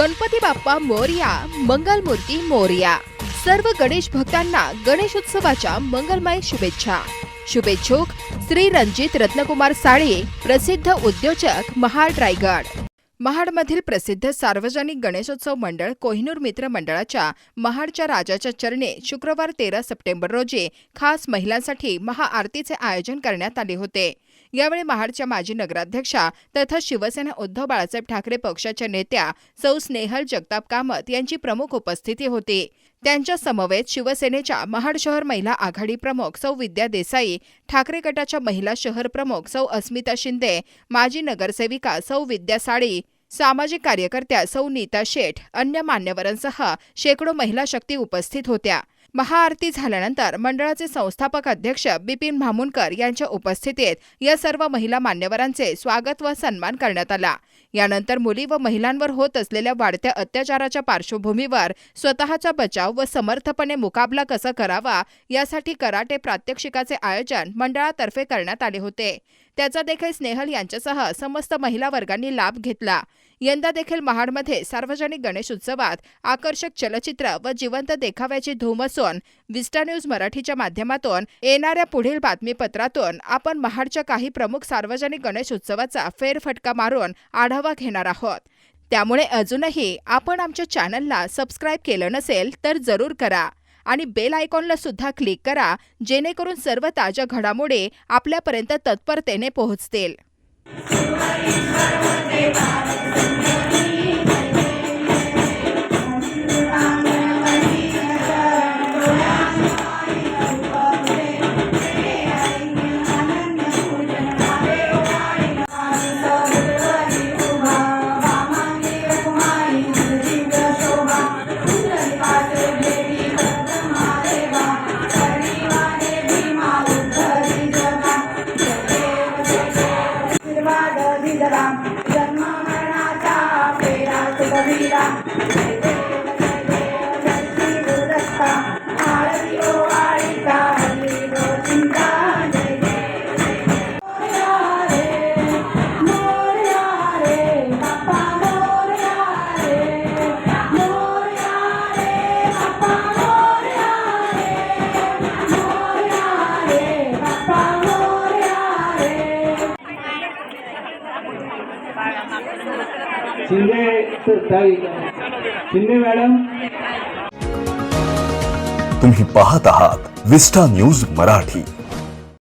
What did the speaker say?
गणपती बाप्पा मोरया मंगलमूर्ती मोरया. सर्व गणेश भक्तांना गणेशोत्सवाच्या मंगलमय शुभेच्छा. शुभेच्छुक श्री रणजित रत्नकुमार साळे प्रसिद्ध उद्योजक महाड रायगड. महाडमधील प्रसिद्ध सार्वजनिक गणेशोत्सव मंडळ कोहिनूर मित्र मंडळाच्या महाडच्या राजाच्या चरणे शुक्रवार तेरा सप्टेंबर रोजी खास महिलांसाठी महाआरतीचे आयोजन करण्यात आले होते. यावेळी महाडच्या माजी नगराध्यक्षा तथा शिवसेना उद्धव बाळासाहेब ठाकरे पक्षाच्या नेत्या सौ स्नेहल जगताप कामत यांची प्रमुख उपस्थिती होती. त्यांच्या समवेत शिवसेनेच्या महाड शहर महिला आघाडी प्रमुख सौ विद्या देसाई ठाकरे गटाच्या महिला शहर प्रमुख सौ अस्मिता शिंदे माजी नगरसेविका सौ विद्या साळी सामाजिक कार्यकर्त्या सौ नीता शेठ अन्य मान्यवरांसह शेकडो महिला शक्ती उपस्थित होत्या. महाआरती झाल्यानंतर मंडळाचे संस्थापक अध्यक्ष बिपिन भामुनकर यांच्या उपस्थितीत या सर्व महिला मान्यवरांचे स्वागत व सन्मान करण्यात आला. यानंतर मुली व महिलांवर होत असलेल्या वाढत्या अत्याचाराच्या पार्श्वभूमीवर स्वतःचा बचाव व समर्थपणे मुकाबला कसा करावा यासाठी कराटे प्रात्यक्षिकाचे आयोजन मंडळातर्फे करण्यात आले होते. त्याचा देखील स्नेहल यांच्यासह समस्त महिला वर्गांनी लाभ घेतला. यंदा देखील महाडमध्ये सार्वजनिक गणेश उत्सवात आकर्षक चलचित्र व जिवंत देखाव्याची धूम असून विस्टा न्यूज मराठीच्या माध्यमातून येणाऱ्या पुढील बातमीपत्रातून आपण महाडच्या काही प्रमुख सार्वजनिक गणेश उत्सवाचा फेरफटका मारून आढावा घेणार आहोत. त्यामुळे अजूनही आपण आमच्या चॅनलला सबस्क्राईब केलं नसेल तर जरूर करा. आणि बेल आयकॉनला सुद्धा क्लिक करा जेणेकरून सर्व ताज्या घडामोडी आपल्यापर्यंत तत्परतेने पोहोचतील. दिला जन्म मरणाचा फेरा सुखविला शिंदे ताई शिंदे मॅडम? तुम्ही पाहत आहात विस्टा न्यूज मराठी.